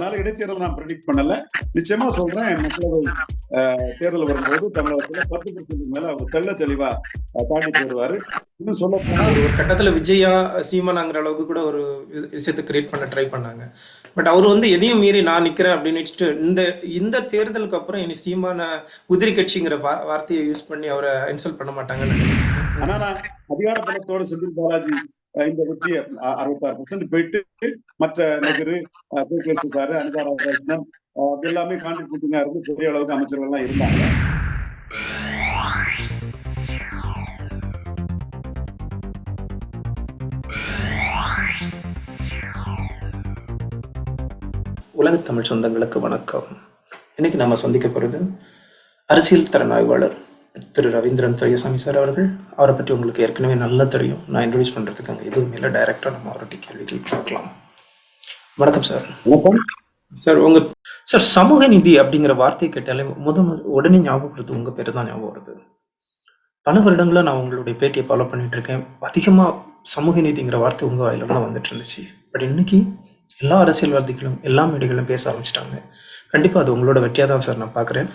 அதனால இடைத்தேர்தல் நான் ப்ரெடிக்ட் பண்ணல. நிச்சயமா சொல்றேன் மக்களவை தேர்தல் வரும்போது தமிழகத்துல பத்து பர்சன்ட் மேல அவர் தெள்ள தெளிவா தாண்டி போயிடுவாரு இன்னும் சொல்ல போனா ஒரு கட்டத்துல விஜயா சீமானாங்கிற அளவுக்கு கூட ஒரு விஷயத்தை கிரியேட் பண்ண ட்ரை பண்ணாங்க. பட் அவர் வந்து எதையும் மீறி நான் நிக்கிறேன் அப்படின்னு வச்சுட்டு இந்த இந்த தேர்தலுக்கு அப்புறம் இனி சீமான உதிரி கட்சிங்கிற வார்த்தையை யூஸ் பண்ணி அவரை இன்சல்ட் பண்ண மாட்டாங்கன்னு ஆனா நான் அதிகார பலத்தோட செந்தில் பாலாஜி இந்த வெற்றியை அறுபத்தாறு பர்சன்ட் போயிட்டு மற்ற நகரு கேசி சாரு அனிதா எல்லாமே கான்ட்ரிபியூட்டிங்கா இருந்து பெரிய அளவுக்கு அமைச்சர்கள் எல்லாம் இருந்தாங்க. உலகத் தமிழ் சொந்தங்களுக்கு வணக்கம். இன்னைக்கு நம்ம சந்திக்க போகிறது அரசியல் திறனாய்வாளர் திரு ரவீந்திரன் துரையசாமி சார் அவர்கள் அவரை பற்றி உங்களுக்கு ஏற்கனவே நல்லா தெரியும். நான் இன்ட்ரடியூஸ் பண்ணுறதுக்கு அங்கே எதுவும் இல்லை. டைரெக்டாக நம்ம அவர்கிட்ட கேள்விகள் பார்க்கலாம். வணக்கம் சார். சார் உங்க சார் சமூக நீதி அப்படிங்கிற வார்த்தையை கேட்டாலே முத உடனே ஞாபகம் வருது. உங்க பேர் தான் ஞாபகம் வருது. பல வருடங்களா நான் உங்களுடைய பேட்டியை ஃபாலோ பண்ணிட்டு இருக்கேன். அதிகமா சமூக நீதிங்கிற வார்த்தை உங்க வாயில தான் வந்துட்டு இருந்துச்சு. பட் இன்னைக்கு எல்லா அரசியல்வாதிகளும் எல்லா மீடியங்களும் பேச ஆரம்பிச்சிட்டாங்க. கண்டிப்பா அது உங்களோட வெற்றியா தான் சார் நான் பார்க்குறேன்.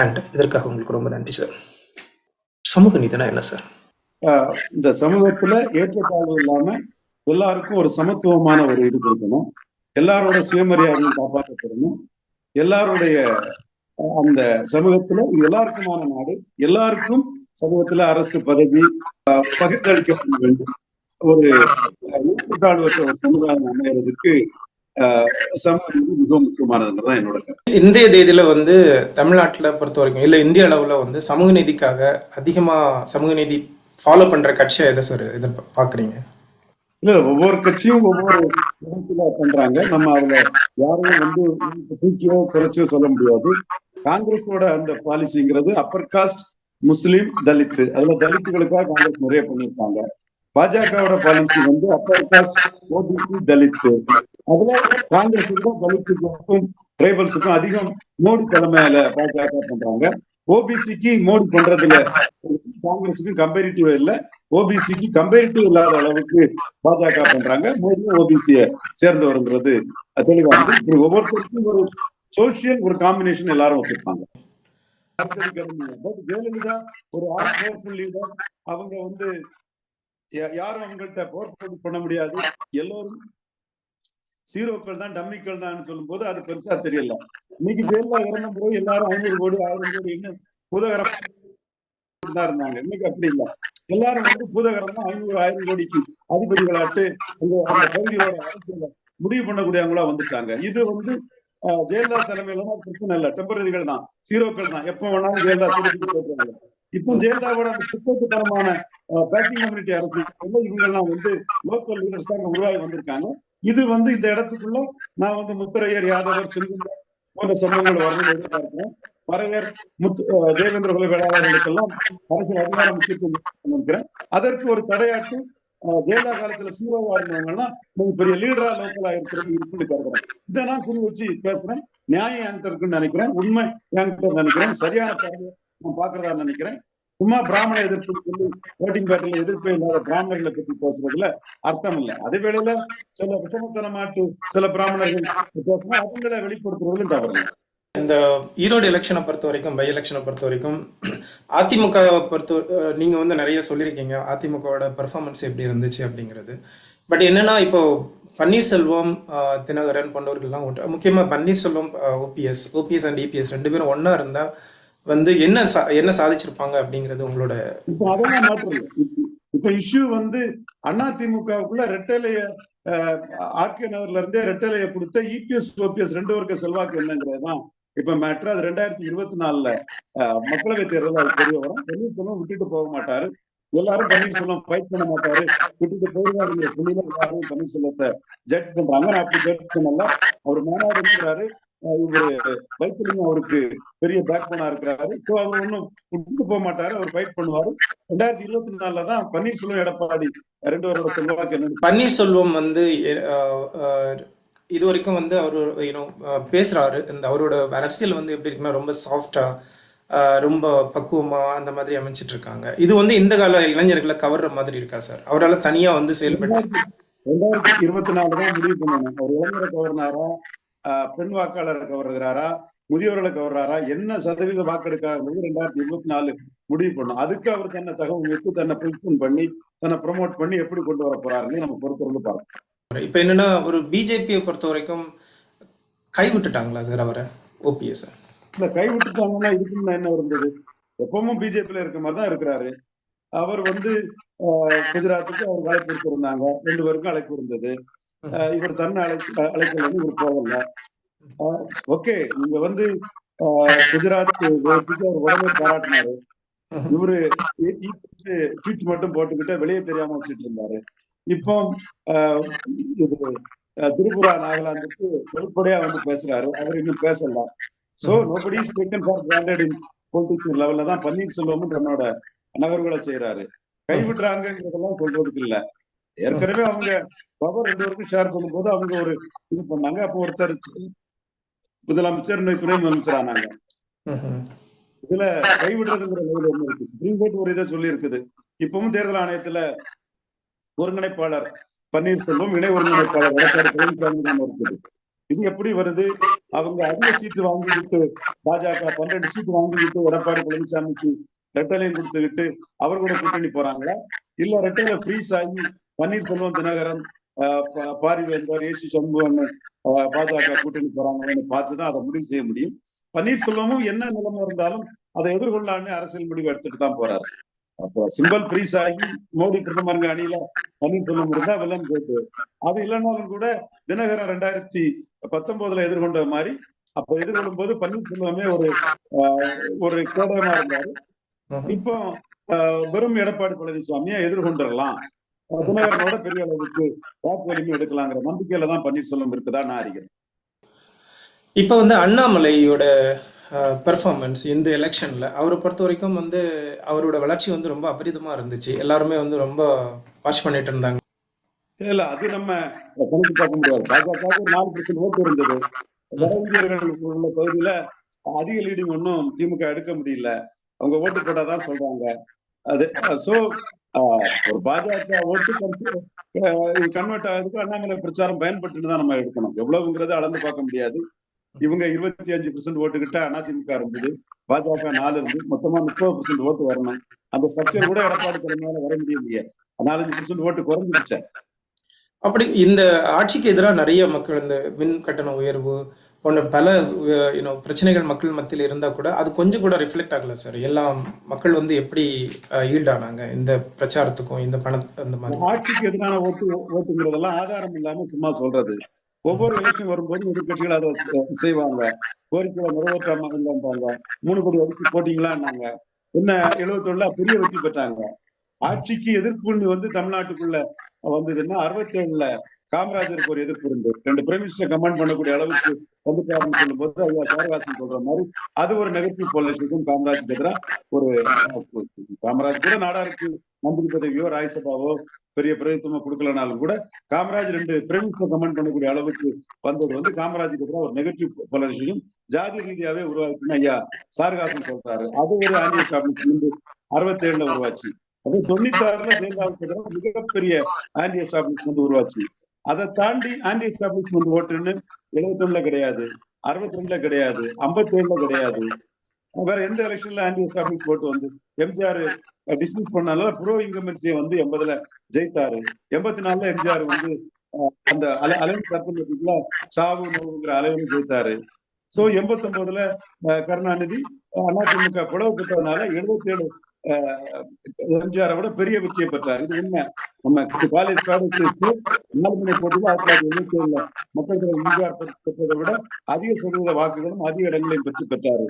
அண்ட் இதற்காக உங்களுக்கு ரொம்ப நன்றி சார். சமூக நீதினா என்ன சார்? இந்த சமூகத்துல ஏற்றத்தாழ்வு இல்லாம எல்லாருக்கும் ஒரு சமத்துவமான ஒரு இது கொடுக்கணும். எல்லாரோட சுயமரியாதையும் காப்பாற்றப்படணும். எல்லாருடைய அஹ், அந்த சமூகத்துல எல்லாருக்குமான நாடு. எல்லாருக்கும் சமூகத்துல அரசு பதவி பகிர்ந்தளிக்கப்பட வேண்டும். ஒரு ஏற்றத்தாழ்வற்ற ஒரு சமுதாயம் அமையறதுக்கு மிகவும் முக்கியமானதுங்கிறது என்னோட இந்திய தேதியில வந்து தமிழ்நாட்டில் பொறுத்த வரைக்கும் இல்லை இந்திய அளவுல வந்து சமூக நீதிக்காக அதிகமா சமூக நீதி ஃபாலோ பண்ற கட்சியை எதை சார் எதிர் பாக்குறீங்க இல்ல ஒவ்வொரு கட்சியும் ஒவ்வொரு விதத்துல பண்றாங்க. நம்ம அதுல யாரையும் வந்து தூக்கியோ குறைச்சியோ சொல்ல முடியாது. காங்கிரஸோட அந்த பாலிசிங்கிறது அப்பர் காஸ்ட் முஸ்லீம் தலித் அதுல தலித்துகளுக்காக காங்கிரஸ் நிறைய பண்ணியிருக்காங்க. பாஜகவோட பாலிசி வந்து அப்பர் காஸ்ட் ஓபிசி தலித் அதுல காங்கிரஸுக்கும் தலித்துக்கும் டிரைபல்ஸுக்கும் அதிகம் மோடி தலைமையில பாஜக பண்றாங்க. ஓபிசிக்கு மோடி பண்றதுல காங்கிரஸுக்கும் கம்பேரிட்டிவ் இல்ல. ஓபிசிக்கு கம்பேரிட்டிவ் இல்லாத அளவுக்கு பாஜக பண்றாங்க. மோடியும் ஓபிசிய சேர்ந்தவருங்கிறது தெளிவா இருக்கு. இப்படி ஒவ்வொருத்தருக்கும் ஒரு சோசியல் ஒரு காம்பினேஷன் எல்லாரும் வச்சிருப்பாங்க. ஜெயலலிதா ஒரு ஆர்ட் பவர்ஃபுல் லீடர் அவங்க வந்து யா- யாரும் அவங்கள்ட்ட போர் ப்ரொடியூஸ் பண்ண முடியாது. எல்லோரும் சீரோக்கள் தான் டம்மிக்கள் தான் சொல்லும்போது அது பெருசா தெரியல. இன்னைக்கு ஜெயில இறந்த போது எல்லாரும் ஐநூறு கோடி ஆயிரம் கோடி இன்னும் புதகரம் தான் இருந்தாங்க. இன்னைக்கு அப்படி இல்ல. எல்லாரும் வந்து பூதகரமா தான் ஐநூறு ஆயிரம் கோடிக்கு அதிபதிகளாட்டு அந்த பகுதியோட அரசியல முடிவு பண்ணக்கூடியவங்களா வந்துட்டாங்க. இது வந்து ஜெயலலிதா தலைமையில பிரச்சனை இல்ல. டெம்பரரிகள் தான். சீரோக்கள் தான். எப்ப வேணாலும் ஜெயலலிதா திருப்பி போட்டுருவாங்க. இப்போ ஜெயலலிதாவோட அந்த பிற்போக்குத்தனமான பேக்கிங் கம்யூனிட்டி அரசு இவங்க எல்லாம் வந்து லோக்கல் லீடர்ஸ் தான் உருவாகி வந்திருக்காங்க. இது வந்து இந்த இடத்துக்குள்ள நான் வந்து முத்திரையர் யாதவர் செல்வம் போன்ற சம்பவங்கள் வரணும்னு எதிர்பார்க்கிறேன் பறையர் முத்து தேவேந்திர குல வேளாளர்களுக்கெல்லாம் அரசியல் அதிகாரம் முக்கியத்துவம் நினைக்கிறேன். அதற்கு ஒரு தடையாட்டு அஹ், ஜெயலலிதா காலத்துல சீரோவா இருந்தவங்கன்னா நீங்க பெரிய லீடரா லோக்கலா இருக்கிறது இருக்குன்னு கருதுறேன். இதை நான் குறி வச்சு பேசுறேன். நியாயம் என்கிட்ட இருக்குன்னு நினைக்கிறேன். உண்மை என்கிட்ட நினைக்கிறேன். சரியான பார்வையை நான் பாக்குறதா நினைக்கிறேன். சும்மா பிராமண எதிர்ப்பு சொல்லி ஓட்டிங் பேட்டில் எதிர்ப்பு இல்லாத பிராமணர்களை பத்தி பேசுறதுல அர்த்தம் இல்லை. அதே வேளையில சில விஷமத்தனமாட்டு சில பிராமணர்கள் பேசினா அவங்களை வெளிப்படுத்துறதுலும் தவறு இந்த ஈரோடு எலெக்ஷனை பொறுத்த வரைக்கும் பை எலெக்ஷனை பொறுத்த வரைக்கும் அதிமுக பொறுத்த நீங்க வந்து நிறைய சொல்லியிருக்கீங்க. அதிமுகவோட பெர்ஃபார்மன்ஸ் எப்படி இருந்துச்சு அப்படிங்கிறது. பட் என்னன்னா இப்போ பன்னீர்செல்வம் ஆஹ் தினகரன் போன்றவர்கள்லாம் ஒன்று முக்கியமா Panneerselvam OPS OPS and EPS ரெண்டு பேரும் ஒண்ணா இருந்தா வந்து என்ன சா என்ன சாதிச்சிருப்பாங்க அப்படிங்கறது உங்களோட இப்ப அதெல்லாம் மாற்றம் இப்ப- இஷ்யூ வந்து அதிமுகவுக்குள்ள ரெட்டலைய ஆர்கே நகர்ல இருந்தே ரெட்டலைய கொடுத்த இபிஎஸ் ஓபிஎஸ் ரெண்டு வர்க்க செல்வாக்கு என்னங்கிறதுதான் இப்ப மேட்ரு அது ரெண்டாயிரத்தி இருபத்தி நாலுல அஹ், மக்களவை தேர்தல் அது தெரிய வரும். பன்னீர்செல்வம் விட்டுட்டு போக மாட்டாரு. எல்லாரும் பன்னீர்செல்வம் ஃபைட் பண்ண மாட்டாரு. விட்டுட்டு போயிருவாருங்கிற புள்ளியில எல்லாரும் பன்னீர்செல்வத்தை ஜட்ஜ் பண்றாங்க. நான் அப்படி ஜட்ஜ் பண்ணல. அவர் மேனாடு இவரு வைத்திலிங்கம் அவருக்கு பெரிய பேக் போனா இருக்கிறாரு. சோ அவர் ஒன்றும் விட்டுட்டு போக மாட்டாரு. அவர் ஃபைட் பண்ணுவாரு. ரெண்டாயிரத்தி இருபத்தி நாலுல தான் பன்னீர்செல்வம் எடப்பாடி ரெண்டு பேரோட செல்வாக்கு பன்னீர்செல்வம் வந்து இது வரைக்கும் வந்து அவர் யூனோ பேசுறாரு. இந்த அவரோட அரசியல் வந்து எப்படி இருக்குன்னா ரொம்ப சாஃப்டா ரொம்ப பக்குவமா அந்த மாதிரி அமைச்சிட்டு இருக்காங்க. இது வந்து இந்த கால இளைஞர்களை கவர்ற மாதிரி இருக்கா சார்? அவரால் தனியா வந்து செயல்பட்டு ரெண்டாயிரத்தி இருபத்தி நாலு தான் முடிவு பண்ணணும் அவர் இளைஞரை கவர்னாரா பெண் வாக்காளரை கவர்கிறாரா? முதியோர்களை கவர்றாரா? என்ன சதவீத வாக்கெடுக்காங்கிறது ரெண்டாயிரத்தி இருபத்தி நாலு முடிவு பண்ணும் அதுக்கு அவர் தன்னை தகவல் வைத்து தன்னை பொசிஷன் பண்ணி தன்னை ப்ரமோட் பண்ணி எப்படி கொண்டு வர போறாருன்னு நம்ம பொறுத்திருந்து பார்க்கணும். இப்ப என்னன்னா ஒரு பிஜேபியை பொறுத்த வரைக்கும் கைவிட்டுட்டாங்களா சார் அவரை? ஓபிஎஸ் இல்ல கைவிட்டுட்டாங்கன்னா இதுக்கு என்ன இருந்தது? எப்பவும் பிஜேபியில இருக்க மாதிரி தான் இருக்கிறாரு. அவர் வந்து குஜராத்துக்கு அவர் அழைப்பு கொடுத்திருந்தாங்க. ரெண்டு பேருக்கும் அழைப்பு இருந்தது. இவர் தன்னை அழைக்க அழைக்கல இவர் போகல. ஓகே நீங்க வந்து ஆஹ், குஜராத் அவர் உடனே பாராட்டினாரு. இவரு ட்வீட் மட்டும் போட்டுக்கிட்டு வெளியே தெரியாம வச்சுட்டு இருந்தாரு. இப்போ ஆஹ், இது திரிபுரா நாகாலாந்துக்கு வெளிப்படையா வந்து பேசுறாரு. அவர் இன்னும் பேசல. So nobody is taken for granted in politician லெவல்ல தான் பன்னீர்செல்வமும் தன்னோட நகர்வுகளை செய்யறாரு கைவிடுறாங்கிறதெல்லாம் சொல்றதுக்கு இல்ல. ஏற்கனவே அவங்க பவர் ரெண்டு பேருக்கும் ஷேர் பண்ணும்போது அவங்க ஒரு இது பண்ணாங்க. அப்போ ஒருத்தர் முதலமைச்சர் துணை முதலமைச்சர் ஆனாங்க. இதுல கைவிடுறதுங்கிற லெவல் என்ன இருக்கு. சுப்ரீம் கோர்ட் ஒரு இதை சொல்லி இருக்குது இப்பவும் தேர்தல் ஆணையத்துல ஒருங்கிணைப்பாளர் பன்னீர்செல்வம் இணை ஒருங்கிணைப்பாளர் எடப்பாடி பழனிசாமி இருக்குது. இது எப்படி வருது? அவங்க அதிக சீட்டு வாங்கிக்கிட்டு பாஜக பன்னெண்டு சீட்டு வாங்கிக்கிட்டு எடப்பாடி பழனிசாமிக்கு ரெட்டலையும் கொடுத்துக்கிட்டு அவர் கூட கூட்டணி போறாங்களா? இல்ல ரெட்டையில ஃப்ரீஸ் ஆகி பன்னீர்செல்வம் தினகரன் பாரிவேந்தர் ஏசி சண்முகன் பாஜக கூட்டணி போறாங்கன்னு பார்த்துதான் அதை முடிவு செய்ய முடியும். பன்னீர்செல்வமும் என்ன நிலைமை இருந்தாலும் அதை எதிர்கொள்ளான்னு அரசியல் முடிவு எடுத்துட்டு தான் போறாரு. அப்போ சிம்பிள் ஃப்ரீஸ் ஆகி மோடி பிரதமருங்க அணியில பன்னீர்செல்வம் இருந்தா வில்லன் போயிட்டு அது இல்லைனாலும் கூட தினகரன் ரெண்டாயிரத்தி பத்தொன்பதுல எதிர்கொண்ட மாதிரி அப்ப எதிர்கொள்ளும் போது பன்னீர்செல்வமே ஒரு ஆஹ், ஒரு கேடயமா இருந்தாரு. இப்போ வெறும் எடப்பாடி பழனிசாமியை எதிர்கொண்டுடலாம். தினகரனோட பெரிய அளவுக்கு வாக்கு வலிமை எடுக்கலாங்கிற நம்பிக்கையில தான் பன்னீர்செல்வம் இருக்குதா நான் அறிகிறேன். இப்போ வந்து அண்ணாமலையோட பெர்ஃபார்மன்ஸ் இந்த எலெக்ஷன்ல அவரை பொறுத்த வரைக்கும் வந்து அவரோட வளர்ச்சி வந்து ரொம்ப அபரிதமா இருந்துச்சு. எல்லாருமே வந்து ரொம்ப வாஷ் பண்ணிட்டு இருந்தாங்க. இல்ல அது நம்ம கணக்கு பார்க்க முடியாது. பாஜக ஒரு நாலு பர்சன்ட் ஓட்டு இருந்தது. வட இந்தியர்கள் உள்ள பகுதியில அதிக லீடிங் ஒன்றும் திமுக எடுக்க முடியல. அவங்க ஓட்டு போட்டாதான் சொல்றாங்க. அது சோ ஒரு பாஜக ஓட்டு கன்வெர்ட் ஆகுதுக்கு அண்ணாமலை பிரச்சாரம் பயன்பட்டு தான் நம்ம எடுக்கணும். எவ்வளவுங்கிறத அளந்து பார்க்க முடியாது. இவங்க இருபத்தி அஞ்சு பெர்சென்ட் ஓட்டு கிட்ட அதிமுக இருந்தது பாஜக நாலு இருந்து மொத்தமா முப்பது பெர்சென்ட் ஓட்டு வரணும். அந்த ஸ்ட்ரக்சர் கூட எடப்பாடி தலைமையால வர முடியலையே. நாலஞ்சு பெர்சென்ட் ஓட்டு குறைஞ்சிருச்சேன் அப்படி இந்த ஆட்சிக்கு எதிராக நிறைய மக்கள் இந்த மின் கட்டண உயர்வு போன்ற பல யூனோ பிரச்சனைகள் மக்கள் மத்தியில் இருந்தால் கூட அது கொஞ்சம் கூட ரிஃப்ளெக்ட் ஆகல சார் எல்லா மக்கள் வந்து எப்படி ஈல்ட் ஆனாங்க? இந்த பிரச்சாரத்துக்கும் இந்த பண அந்த மாதிரி. ஆட்சிக்கு எதிரான ஓட்டு ஓட்டுங்கிறதெல்லாம் ஆதாரம் இல்லாம சும்மா சொல்றது. ஒவ்வொரு எலெக்ஷன் வரும்போது எதிர்கட்சிகள் அதை செய்வாங்க. கோரிக்கையை நிறைவேற்றாம இல்லைன்றாங்க மூணு கோடி அரிசி போட்டீங்களான்னாங்க. என்ன எழுபத்தொன்னுல பெரிய வெற்றி பெற்றாங்க. ஆட்சிக்கு எதிர்ப்பு வந்து தமிழ்நாட்டுக்குள்ள வந்ததுன்னா அறுபத்தி ஏழுல காமராஜருக்கு ஒரு எதிர்ப்பு இருந்தது. ரெண்டு பிரைம் மினிஸ்டர் கமெண்ட் பண்ணக்கூடிய அளவுக்கு வந்துட்டாருன்னு சொல்லும் போது ஐயா சாரவாசன் சொல்ற மாதிரி அது ஒரு நெகட்டிவ் பாலிசிக்கும் காமராஜுக்கு எதிராக ஒரு காமராஜ் கூட நாடாருக்கு மந்திரி பதவியோ ராஜ்யசபாவோ பெரிய பிரதித்துவமா கொடுக்கலனாலும் கூட காமராஜ் ரெண்டு பிரைமினிஸ்டர் கமெண்ட் பண்ணக்கூடிய அளவுக்கு வந்தது வந்து காமராஜுக்கு எதிராக ஒரு நெகட்டிவ் போலரைசேஷன் ஜாதி ரீதியாவே உருவாக்குன்னு ஐயா சாரகாசன் சொல்றாரு. அது ஒரு ஆன்டி எஸ்டாப்ளிஷ்மெண்ட் அறுபத்தி ஏழுல உருவாச்சு. அது தொண்ணூத்தி ஆறுல ஜெயலலிதாவுக்கு எதிராக மிகப்பெரிய ஆன்டி எஸ்டாப்ளிஷ்மெண்ட் உருவாச்சு. அதை தாண்டி ஆன்டி எஸ்டாப்ளிஷ்மெண்ட் ஓட்டுன்னு எழுபத்தி ஒண்ணுல கிடையாது அறுபத்தி ரெண்டுல கிடையாது ஐம்பத்தி ஏழுல கிடையாது. வேற எந்த எலெக்ஷன்ல ஆன்டி எஸ்டாப்ளிஷ் ஓட்டு வந்து? எம்ஜிஆர் டிஸ்மிஸ் பண்ணால ப்ரோ இன்கமென்சியை வந்து எண்பதுல ஜெயித்தாரு. எண்பத்தி நாலுல எம்ஜிஆர் வந்து அஹ், அந்த அலை அலைவன் சர்க்குல சாவு நோவுங்கிற அலைவன் ஜெயித்தாரு. சோ எண்பத்தி ஒன்பதுல கருணாநிதி அஹ், அதிமுக புலவு பெற்றதுனால எழுபத்தி ஏழு எம்ஜிஆரை விட பெரிய வெற்றியை பெற்றார். இது உண்மை. நம்ம காலேஜ் காலேஜ் மணி போட்டியில் ஆயிரத்தி தொள்ளாயிரத்தி எழுபத்தி ஏழுல. மக்கள் தலைவர் எம்ஜிஆர் பெற்றதை விட அதிக சதவீத வாக்குகளும் அதிக இடங்களையும் பெற்று பெற்றாரு.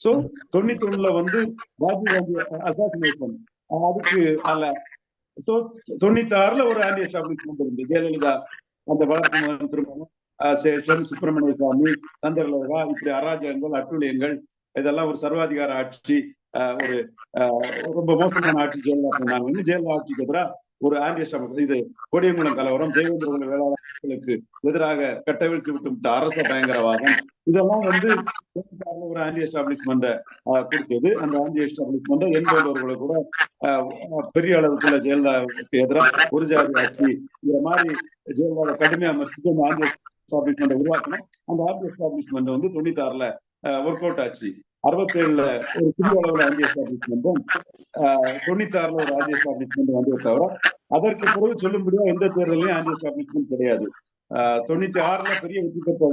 சோ தொண்ணூத்தி ஒண்ணுல வந்து ராஜீவ் காந்தி அசாசினேஷன் அதுக்கு அல்ல. சோ தொண்ணூத்தி ஆறுல ஒரு ஆன்டி எஸ்டாப்ளிஷ்மெண்ட் இருந்து ஜெயலலிதா அந்த வழக்கு திருமணம். சேஷன் சுப்பிரமணிய சுவாமி சந்திரலோகா இப்படி அராஜகங்கள் அட்டுழியங்கள் இதெல்லாம் ஒரு சர்வாதிகார ஆட்சி. ஒரு ஆஹ் ரொம்ப மோசமான ஆட்சி ஜெயலலிதா பண்ணாங்க இன்னும் ஜெயலலிதா ஆட்சிக்கு எதிராக ஒரு ஆன்டி இது கொடியங்குளம் கலவரம் தேவேந்திர வேளாளர்களுக்கு எதிராக கட்டவிழ்த்து விட்டு விட்ட அரச பயங்கரவாதம் இதெல்லாம் வந்து ஒரு ஆன்டி எஸ்டாப்ளிஷ்மெண்ட கொடுத்தது. அந்த ஆன்டி எஸ்டாப்ளிஷ்மெண்ட் என்பவர்களை கூட ஆஹ் பெரிய அளவுக்குள்ள ஜெயலலிதாவுக்கு எதிராக ஒரு ஜாதி ஆட்சி இந்த மாதிரி ஜெயலலிதா கடுமையா விமர்சித்து அந்த ஆன்டி எஸ்டாப்ளிஷ்மெண்ட் உருவாக்கணும். அந்த ஆன்டி எஸ்டாப்ளிஷ்மெண்ட் வந்து தொண்ணூத்தி ஆறுல ஒர்க் அவுட் ஆச்சு. அறுபத்தேழுல ஒரு சிறிய அளவுல ஆன்டி எஸ்டாப்ளிஷ்மெண்ட்டும் தொண்ணூத்தி ஆறுல ஒரு ஆன்டி எஸ்டாப்ளிஷ்மெண்ட் வந்து தவிர அதற்கு பிறகு சொல்லும்படியா எந்த தேர்தலையும் ஆன்டி எஸ்டாப்ளிஷ்மெண்ட் கிடையாது. ஆஹ் தொண்ணூத்தி ஆறுல பெரிய வெற்றி பெற்ற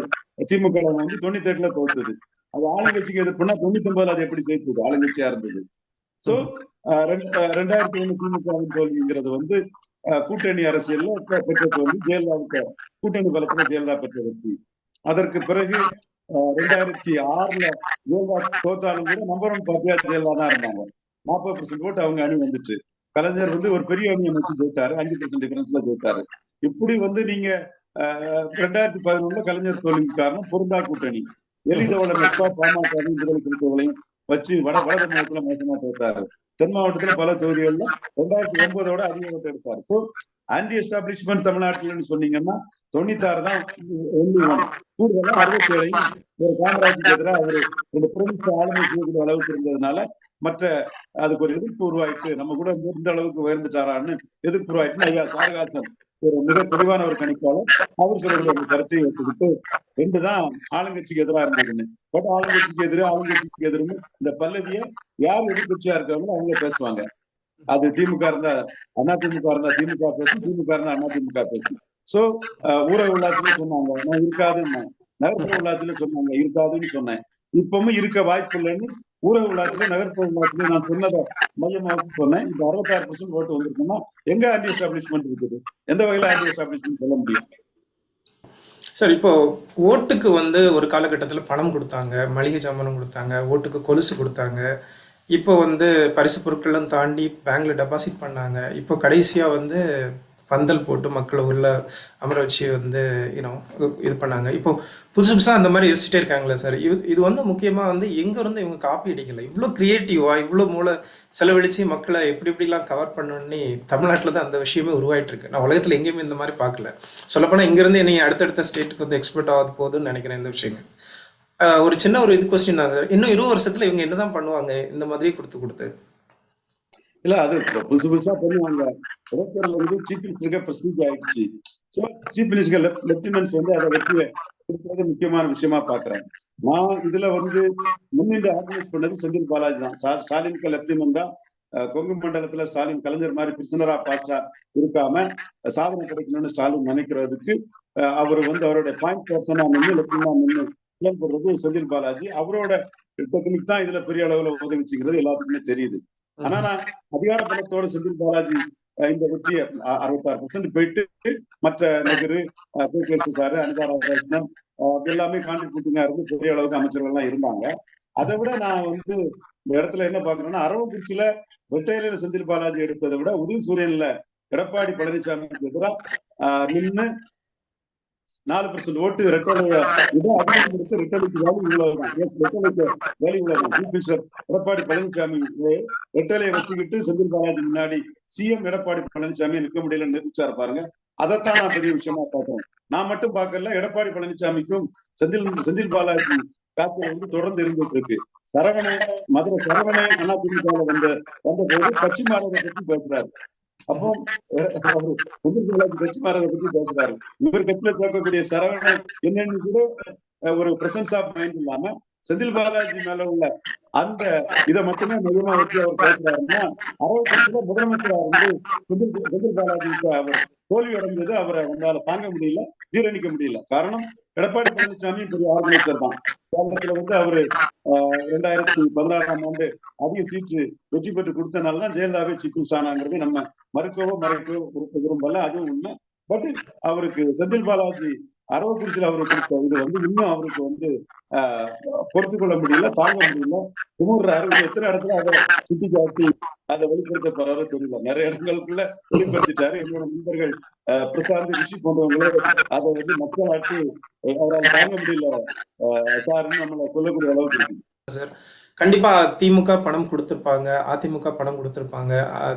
திமுக வந்து தொண்ணூத்தி எட்டுல தோத்துது. அது ஆளுங்கட்சிக்கு எதிர்ப்புனா தொண்ணூத்தி ஒன்பதுல அது எப்படி ஜெயித்தது? ஆளுங்கட்சியா இருந்தது. சோ ரெண்டாயிரத்தி ஒண்ணு திமுகவின் தோல்விங்கிறது வந்து ஆஹ் கூட்டணி அரசியல்ல பெற்ற தோல்வி ஜெயலலிதாவுக்கு கூட்டணி பலத்துல ஜெயலலிதா பெற்ற வெற்றி. அதற்கு பிறகு ரெண்டாயிரத்தி ஆறுல ஜெயலலிதா தோத்தாலும் கூட நம்பர் ஒன் பார்ட்டியா ஜெயலலிதா தான் இருந்தாங்க. நாற்பது பர்சன்ட் ஓட்டு அவங்க அணி வந்துச்சு. கலைஞர் வந்து ஒரு பெரிய அணி அமைச்சு ஜெயித்தாரு. அஞ்சு பர்சன்ட் டிஃபரன்ஸ்ல ஜெயித்தாரு. இப்படி வந்து நீங்க ஆஹ் ரெண்டாயிரத்தி பதினொன்னுல கலைஞர் தோல்விக்கு காரணம் பொருந்தா கூட்டணி. எளிதோட நட்பா பாமக விடுதலை குறிப்புகளையும் வச்சு வட வட மாவட்டத்துல மோசமா தோத்தாரு. தென் மாவட்டத்துல பல தொகுதிகள்ல ரெண்டாயிரத்தி ஒன்பதோட அதிக ஓட்டு எடுத்தாரு. சோ ஆன்டி எஸ்டாப்ளிஷ்மெண்ட் தமிழ்நாட்டுலன்னு சொன்னீங்கன்னா தொண்ணூத்தாறு தான். கூடுதலா அறுபத்தி ஏழையும் ஒரு காமராஜுக்கு எதிராக அவரு ஒரு பிரமுக ஆளுமை செய்யக்கூடிய அளவுக்கு இருந்ததுனால மற்ற அதுக்கு ஒரு எதிர்ப்பு உருவாயிட்டு நம்ம கூட இந்த அளவுக்கு உயர்ந்துட்டாரான்னு எதிர்ப்பு உருவாயிட்டு ஐயா சாரகாசன் ஒரு மிக தெளிவான ஒரு கணிப்பாளர். அவர் சொல்லக்கூடிய அந்த கருத்தை எடுத்துக்கிட்டு ரெண்டு தான் ஆளுங்கட்சிக்கு எதிராக இருந்ததுன்னு. பட் ஆளுங்கட்சிக்கு எதிராக ஆளுங்கட்சிக்கு எதிர்னு இந்த பல்லவிய யார் எதிர்கட்சியா இருக்காங்களோ அவங்க பேசுவாங்க. அது திமுக இருந்தா அண்ணா திமுக இருந்தா திமுக பேசும் திமுக இருந்தா அண்ணா திமுக பேசும். சோ uh, ஊரக உள்ளாட்சியில சொன்னாங்க. நான் இருக்காதுன்னு நகர்ப்புற உள்ளாட்சியில சொன்னாங்க. இருக்காதுன்னு சொன்னேன். இப்பவும் இருக்க வாய்ப்பு இல்லைன்னு ஊரக உள்ளாட்சியில நகர்ப்புற உள்ளாட்சியில நான் சொன்னதை மையமாக சொன்னேன். இப்ப அறுபத்தாறு பர்சன்ட் ஓட்டு வந்திருக்குன்னா எங்க ஆன்டி எஸ்டாப்ளிஷ்மெண்ட் இருக்குது? எந்த வகையில ஆன்டி எஸ்டாப்ளிஷ்மெண்ட் சொல்ல முடியும்? சார் இப்போ ஓட்டுக்கு வந்து ஒரு காலகட்டத்தில் பணம் கொடுத்தாங்க மளிகை சாமானம் கொடுத்தாங்க ஓட்டுக்கு கொலுசு கொடுத்தாங்க. இப்போ வந்து பரிசு பொருட்களும் தாண்டி பேங்க்ல டெபாசிட் பண்ணாங்க. இப்போ கடைசியாக வந்து பந்தல் போட்டு மக்களை உள்ள அமர வச்சு வந்து யூனோ இது பண்ணாங்க. இப்போ புதுசு புதுசாக அந்த மாதிரி யோசிச்சுட்டே இருக்காங்களே சார். இது இது வந்து முக்கியமாக வந்து எங்கேருந்து இவங்க காப்பி அடிக்கல? இவ்வளோ க்ரியேட்டிவாக இவ்வளோ மூளை செலவழித்து மக்களை எப்படி எப்படிலாம் கவர் பண்ணணும்னு தமிழ்நாட்டில் தான் அந்த விஷயமே உருவாயிட்டு இருக்கு நான் உலகத்தில் எங்கேயுமே இந்த மாதிரி பார்க்கல. சொல்லப்போனால் இங்கேருந்து என்னை அடுத்தடுத்த ஸ்டேட்டுக்கு வந்து எக்ஸ்பர்ட் ஆகாது போகுதுன்னு நினைக்கிறேன் இந்த விஷயங்கள். ஒரு சின்ன ஒரு இது கொஸ்டின் தான் சார். இன்னும் இருபது வருஷத்தில் இவங்க என்ன தான் பண்ணுவாங்க? இந்த மாதிரி கொடுத்து கொடுத்து. இல்ல அது புதுசு புதுசா பண்ணுவாங்க. இடைத்தேர்தல் வந்து சீஃப் மினிஸ்டருக்கு பிரஸ்டீஜ் ஆயிடுச்சு. சோ சீஃப் மினிஸ்டர் லெப்டினன்ஸ் வந்து அதை வெற்றி கொடுக்கறது முக்கியமான விஷயமா பாக்குறேன். நான் இதுல வந்து முன்னின்று ஆர்கனைஸ் பண்ணது செந்தில் பாலாஜி தான். ஸ்டாலினுக்கு லெப்டினன் தான். கொங்கு மண்டலத்துல ஸ்டாலின் கலைஞர் மாதிரி பிரிசனரா பாஸ்டா இருக்காம சாதனை கிடைக்கணும்னு ஸ்டாலின் நினைக்கிறதுக்கு அஹ், அவர் வந்து அவருடைய பாயிண்ட் பர்சனா நின்று லெப்டினா நின்று போடுறது செந்தில் பாலாஜி. அவரோட டெக்னிக் தான் இதுல பெரிய அளவுல உதவிச்சுங்கிறது எல்லாத்துக்குமே தெரியுது. ஆனா நான் அதிகார பலத்தோட செந்தில் பாலாஜி இந்த வெற்றியை அறுபத்தாறு பர்சன்ட் போயிட்டு மற்ற நகரு கேசி சாரு அனுதாரம் எல்லாமே கான்ட்ரிபியூட்டிங்கா இருந்து பெரிய அளவுக்கு அமைச்சர்கள் எல்லாம் இருந்தாங்க. அதை விட நான் வந்து இந்த இடத்துல என்ன பாக்குறேன்னா அரவக்குறிச்சியில வெட்டையில செந்தில் பாலாஜி எடுத்ததை விட உதயசூரியன்ல எடப்பாடி பழனிசாமிக்கு எதிராக நின்று நாலு பர்சன்ட் ஓட்டு ரெட்டலைய இதை அதிகம் கொடுத்து வேல்யூ வேல்யூ எடப்பாடி பழனிசாமி ரெட்டலையை வச்சுக்கிட்டு செந்தில் பாலாஜி முன்னாடி சிஎம் எடப்பாடி பழனிசாமி நிற்க முடியல நிரூபிச்சாரு பாருங்க. அதைத்தான் நான் பெரிய விஷயமா பாக்குறேன் நான் மட்டும் பார்க்கல எடப்பாடி பழனிசாமிக்கும் செந்தில் செந்தில் பாலாஜி காய்ச்சல் வந்து தொடர்ந்து இருந்துட்டு இருக்கு. சரவணன் மதுரை சரவண அதிமுக வந்த வந்த போது பச்சை மாறதை பத்தி பேசுறாரு. அப்போ அஹ், அவரு கட்சி மாறதை பத்தி பேசுறாரு. இவர் கட்சியில கேட்கக்கூடிய சரவணன் என்னன்னு கூட ஒரு பிரசன்ஸ் ஆஃப் மைண்ட் இல்லாம செந்தில் பாலாஜி மேல உள்ள அந்த இதை மட்டுமே மையமா வச்சு அவர் பேசுறாருன்னா அரவக்குறிச்சியில முதலமைச்சரா இருந்து செந்தில் செந்தில் பாலாஜிக்கு அவர் தோல்வி அடைஞ்சது அவரை அவங்களால தாங்க முடியல ஜீரணிக்க முடியல. காரணம் எடப்பாடி பழனிசாமி பெரிய ஆர்கனைசர் தான். கேரளத்துல வந்து அவரு ஆஹ், ரெண்டாயிரத்தி பதினாறாம் ஆண்டு அதிக சீட்டு வெற்றி பெற்று கொடுத்தனாலதான் ஜெயலலிதாவே சீஃப் மினிஸ்டர் நம்ம மறுக்கவோ மறைக்கவோ விரும்பல அதுவும் உண்மை. பட் அவருக்கு செந்தில் பாலாஜி அரவக்குறிச்சியில் அவரை கொடுத்த இது வந்து இன்னும் அவருக்கு வந்து ஆஹ், பொறுத்து கொள்ள முடியல தாங்க முடியல. குமுறாரு எத்தனை இடத்துல அதை சுட்டி காட்டி அதை வெளிப்படுத்த போறாரோ தெரியல. நிறைய இடங்களுக்குள்ள வெளிப்படுத்திட்டாரு. என்னோட நண்பர்கள் ஆஹ், பிரசாந்த் ரிஷி போன்றவங்களே அதை வந்து மக்கள் ஆட்டி அவரால் தாங்க முடியல. ஆஹ், சாருன்னு நம்மளை சொல்லக்கூடிய அளவுக்கு இருக்கு. கண்டிப்பா திமுக பணம் கொடுத்துருப்பாங்க. அதிமுக பணம் கொடுத்துருப்பாங்க.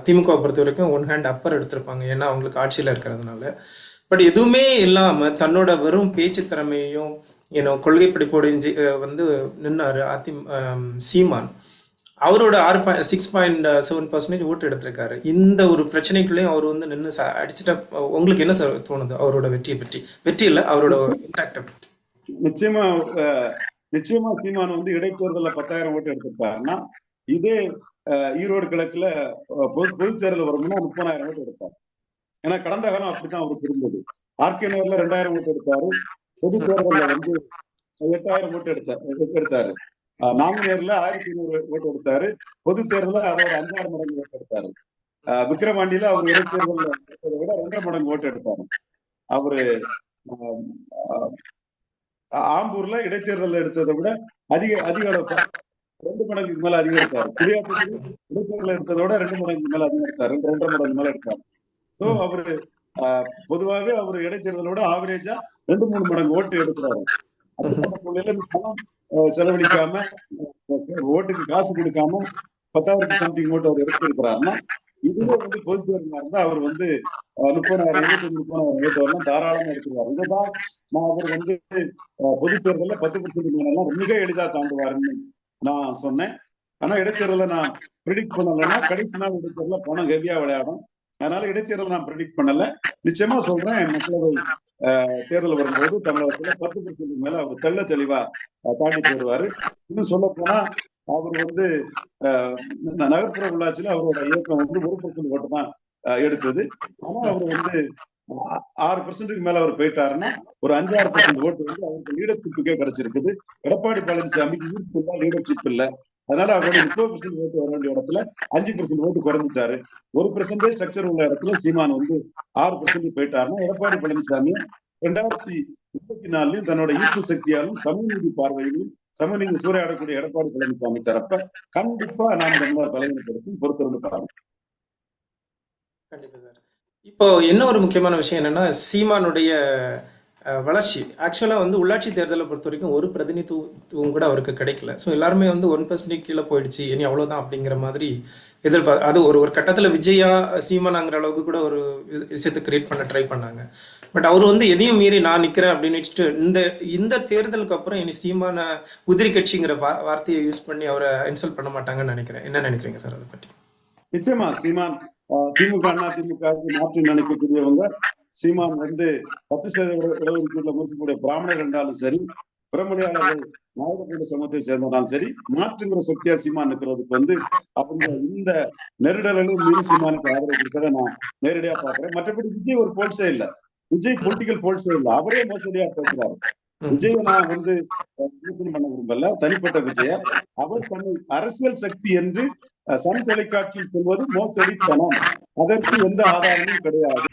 திமுக பொறுத்த வரைக்கும் ஒன் ஹேண்ட் அப்பர் எடுத்திருப்பாங்க. ஏன்னா அவங்களுக்கு ஆட்சியில இருக்கிறதுனால. பட் எதுவுமே இல்லாம தன்னோட வெறும் பேச்சு திறமையையும் ஏன்னோ கொள்கை படிப்போடு வந்து நின்னாரு அதி சீமான். அவரோட ஆறு point six point seven percentage ஓட்டு எடுத்திருக்காரு. இந்த ஒரு பிரச்சனைக்குள்ளேயும் அவர் வந்து நின்று அடிச்சுட்டா உங்களுக்கு என்ன சார் தோணுது அவரோட வெற்றியை பற்றி? வெற்றி இல்லை அவரோட இம்பாக்டை பற்றி. நிச்சயமா நிச்சயமா சீமான் வந்து இடைத்தேர்தலில் பத்தாயிரம் ஓட்டு எடுத்திருப்பாருன்னா இதே ஈரோடு கிழக்குல பொது பொது தேர்தல் வரும்னா முப்பதாயிரம் ஓட்டு எடுப்பார். ஏன்னா கடந்த காலம் அப்படித்தான் அவருக்கு இருந்தது. ஆர்கே நகர்ல ரெண்டாயிரம் ஓட்டு எடுத்தாரு. பொது தேர்தல்ல வந்து எட்டாயிரம் ஓட்டு எடுத்தார் எடுத்தாரு. நாமினேர்ல ஆயிரத்தி ஐநூறு ஓட்டு எடுத்தாரு. பொது தேர்தலில் அதோட அஞ்சாறு மடங்கு ஓட்டு எடுத்தாரு. விக்ரமாண்டியில அவர் இடைத்தேர்தல் எடுத்ததை விட ரெண்டரை மடங்கு ஓட்டு எடுத்தாரு. அவரு ஆம்பூர்ல இடைத்தேர்தல் எடுத்ததை விட அதிக அதிக அளவு ரெண்டு மடங்குக்கு மேல அதிகம் எடுத்தார் குடியாத்தத்தில் இடைத்தேர்தல் எடுத்ததோட விட ரெண்டு மடங்குக்கு மேல அதிகம் எடுத்தாரு ரெண்டு ரெண்டரை மடங்கு மேல எடுத்தாரு. சோ அவரு ஆஹ், பொதுவாகவே அவர் இடைத்தேர்தலோட விட ஆவரேஜா ரெண்டு மூணு மடங்கு ஓட்டு எடுக்கிறாரு. செலவழிக்காம ஓட்டுக்கு காசு கொடுக்காம பத்தாயிரத்து சம்திங் ஓட்டு அவர் எடுத்திருக்கிறாருன்னா இதுவே வந்து பொது தேர்தலா இருந்தா அவர் வந்து முப்பதாயிரம் இருபத்தஞ்சு முப்பதாயிரம் ஓட்டு வரலாம் தாராளமா எடுத்துருவார் இதுதான் நான் அவர் வந்து பொது தேர்தலில் பத்து பர்சன்ட் எல்லாம் மிக எளிதா தாண்டுவாருன்னு நான் சொன்னேன். ஆனா இடைத்தேர்தலை நான் ப்ரிடிக்ட் பண்ணலைன்னா கடைசி நாள் இடைத்தேர்தல பணம் ஹெவியா விளையாடும். அதனால இடைத்தேர்தல் நான் ப்ரெடிக்ட் பண்ணல. நிச்சயமா சொல்றேன் மக்களவை ஆஹ், தேர்தல் வரும்போது தமிழகத்துல பத்து பர்சன்ட் மேல அவர் தெள்ள தெளிவா ஆஹ், தாண்டி போயிடுவாரு. இன்னும் சொல்ல போனா அவர் வந்து ஆஹ், நகர்ப்புற உள்ளாட்சியில அவரோட இயக்கம் வந்து ஒரு பர்சன்ட் ஓட்டு தான் எடுத்தது. ஆனா அவர் வந்து ஆறு பர்சன்ட்டுக்கு மேல அவர் போயிட்டாருன்னா ஒரு அஞ்சாறு பர்சன்ட் ஓட்டு வந்து அவருக்கு லீடர்ஷிப்புக்கே கிடைச்சிருக்குது. எடப்பாடி பழனிசாமிக்கு ஈர்ப்பு லீடர்ஷிப் இல்ல. அதனால அவருடைய முப்பது பர்சன்ட் ஓட்டு வர வேண்டிய இடத்துல அஞ்சு பர்சன்ட் ஓட்டு குறைஞ்சிட்டாரு. ஒரு பெர்சன்டேஜ் ஸ்ட்ரக்சர் உள்ள இடத்துல சீமான் வந்து ஆறு பெர்சன்ட் போயிட்டாருன்னா எடப்பாடி பழனிசாமி ரெண்டாயிரத்தி முப்பத்தி நாலுலயும் தன்னோட ஈர்ப்பு சக்தியாலும் சமநீதி பார்வையிலும் சமநீதி சூறையாடக்கூடிய எடப்பாடி பழனிசாமி தரப்ப கண்டிப்பா நாம் தமிழர் தலைமைப்படுத்தும் பொறுத்திருந்து பாருங்க கண்டிப்பா இப்போ என்ன ஒரு முக்கியமான விஷயம் என்னன்னா சீமானுடைய வளர்ச்சி. ஆக்சுவலாக வந்து உள்ளாட்சி தேர்தலை பொறுத்த வரைக்கும் ஒரு பிரதிநிதித்துவம் கூட அவருக்கு கிடைக்கல. ஸோ எல்லாருமே வந்து ஒன் பர்சன்டேஜ் கீழே போயிடுச்சு. இனி அவ்வளோதான் அப்படிங்கிற மாதிரி எதிர்பார் அது ஒரு ஒரு கட்டத்தில் விஜயா சீமானாங்கிற அளவுக்கு கூட ஒரு விஷயத்தை கிரியேட் பண்ண ட்ரை பண்ணாங்க. பட் அவர் வந்து எதையும் மீறி நான் நிற்கிறேன் அப்படின்னு வச்சுட்டு இந்த இந்த தேர்தலுக்கு அப்புறம் இனி சீமான உதிரி கட்சிங்கிற வா வார்த்தையை யூஸ் பண்ணி அவரை இன்சல்ட் பண்ண மாட்டாங்கன்னு நினைக்கிறேன். என்ன நினைக்கிறீங்க சார் அதை பற்றி நிச்சயமா சீமான் ஆஹ், திமுக அதிமுக மாற்றி நினைக்கக்கூடியவங்க சீமான் வந்து பத்து சதவீத இடஒதுக்கீட்டுல பிராமணர் என்றாலும் சரி பிறமொழியாளர்கள் நாயகப்பட்ட சமூகத்தை சேர்ந்தனாலும் சரி மாற்றுங்கிற சக்தியா சீமான் இருக்கிறதுக்கு வந்து அவங்க இந்த நெருடலும் மீறி சீமானுக்கு ஆதரவு கொடுத்ததை நான் நேரடியா பாக்குறேன் மற்றபடி விஜய் ஒரு போல்ஸே இல்ல. விஜய் பொலிட்டிக்கல் போல்ஸே இல்ல. அவரே மோசடியா பேசுறாரு. விஜய் நான் வந்து பண்ண விரும்பல. தனிப்பட்ட விஜய. அவர் தன்னை அரசியல் சக்தி என்று சன் தொலைக்காட்சியில் சொல்வது மோசடித்தனம். அதற்கு எந்த ஆதாரமும் கிடையாது.